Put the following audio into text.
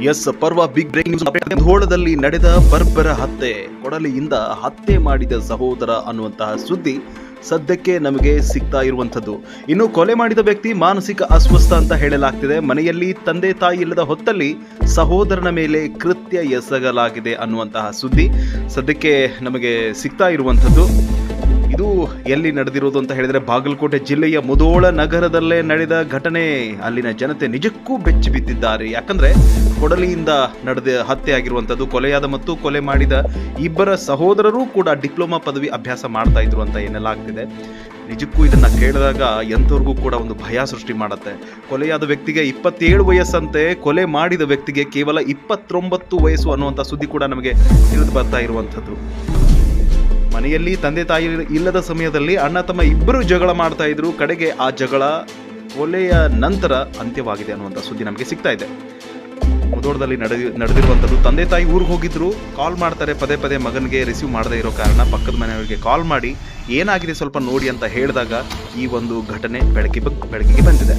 S, ಪರ್ವ big break news ಧೋಳದಲ್ಲಿ ನಡೆದ ಬರ್ಬರ ಹತ್ಯೆ. ಕೊಡಲಿಯಿಂದ ಹತ್ಯೆ ಮಾಡಿದ ಸಹೋದರ ಅನ್ನುವಂತಹ ಸುದ್ದಿ ಸದ್ಯಕ್ಕೆ ನಮಗೆ ಸಿಗ್ತಾ ಇರುವಂಥದ್ದು. ಇನ್ನು ಕೊಲೆ ಮಾಡಿದ ವ್ಯಕ್ತಿ ಮಾನಸಿಕ ಅಸ್ವಸ್ಥ ಅಂತ ಹೇಳಲಾಗ್ತಿದೆ. ಮನೆಯಲ್ಲಿ ತಂದೆ ತಾಯಿ ಇಲ್ಲದ ಹೊತ್ತಲ್ಲಿ ಸಹೋದರನ ಮೇಲೆ ಕೃತ್ಯ ಎಸಗಲಾಗಿದೆ ಅನ್ನುವಂತಹ ಸುದ್ದಿ ಸದ್ಯಕ್ಕೆ ನಮಗೆ ಸಿಗ್ತಾ ಇರುವಂಥದ್ದು. ಇದು ಎಲ್ಲಿ ನಡೆದಿರೋದು ಅಂತ ಹೇಳಿದ್ರೆ ಬಾಗಲಕೋಟೆ ಜಿಲ್ಲೆಯ ಮುದೋಳ ನಗರದಲ್ಲೇ ನಡೆದ ಘಟನೆ. ಅಲ್ಲಿನ ಜನತೆ ನಿಜಕ್ಕೂ ಬೆಚ್ಚಿ ಬಿದ್ದಿದ್ದಾರೆ. ಯಾಕಂದ್ರೆ ಕೊಡಲಿಯಿಂದ ನಡೆದ ಹತ್ಯೆ ಆಗಿರುವಂಥದ್ದು ಕೊಲೆಯಾದ ಮತ್ತು ಕೊಲೆ ಮಾಡಿದ ಇಬ್ಬರ ಸಹೋದರರು ಕೂಡ ಡಿಪ್ಲೊಮಾ ಪದವಿ ಅಭ್ಯಾಸ ಮಾಡ್ತಾ ಇದ್ರು ಅಂತ ಎನ್ನಲಾಗ್ತಿದೆ. ನಿಜಕ್ಕೂ ಇದನ್ನ ಕೇಳಿದಾಗ ಎಂಥವ್ರಿಗೂ ಕೂಡ ಒಂದು ಭಯ ಸೃಷ್ಟಿ ಮಾಡುತ್ತೆ. ಕೊಲೆಯಾದ ವ್ಯಕ್ತಿಗೆ ಇಪ್ಪತ್ತೇಳು ವಯಸ್ಸಂತೆ, ಕೊಲೆ ಮಾಡಿದ ವ್ಯಕ್ತಿಗೆ ಕೇವಲ ಇಪ್ಪತ್ತೊಂಬತ್ತು ವಯಸ್ಸು ಅನ್ನುವಂಥ ಸುದ್ದಿ ಕೂಡ ನಮಗೆ ತಿಳಿದು ಬರ್ತಾ ಇರುವಂಥದ್ದು. ಮನೆಯಲ್ಲಿ ತಂದೆ ತಾಯಿ ಇಲ್ಲದ ಸಮಯದಲ್ಲಿ ಅಣ್ಣ ತಮ್ಮ ಇಬ್ಬರು ಜಗಳ ಮಾಡ್ತಾ ಇದ್ರು. ಕಡೆಗೆ ಆ ಜಗಳ ಒಲೆಯ ನಂತರ ಅಂತ್ಯವಾಗಿದೆ ಅನ್ನುವಂಥ ಸುದ್ದಿ ನಮಗೆ ಸಿಗ್ತಾ ಇದೆ. ಮುದೋಡದಲ್ಲಿ ನಡೆದಿ, ನಡೆದಿರುವಂಥದ್ದು ತಂದೆ ತಾಯಿ ಊರಿಗೆ ಹೋಗಿದ್ರು. ಕಾಲ್ ಮಾಡ್ತಾರೆ ಪದೇ ಪದೇ ಮಗನಿಗೆ ರಿಸೀವ್ ಮಾಡದೇ ಇರೋ ಕಾರಣ ಪಕ್ಕದ ಮನೆಯವರಿಗೆ ಕಾಲ್ ಮಾಡಿ ಏನಾಗಿದೆ ಸ್ವಲ್ಪ ನೋಡಿ ಅಂತ ಹೇಳಿದಾಗ ಈ ಒಂದು ಘಟನೆ ಬೆಳಕಿಗೆ ಬಂದಿದೆ.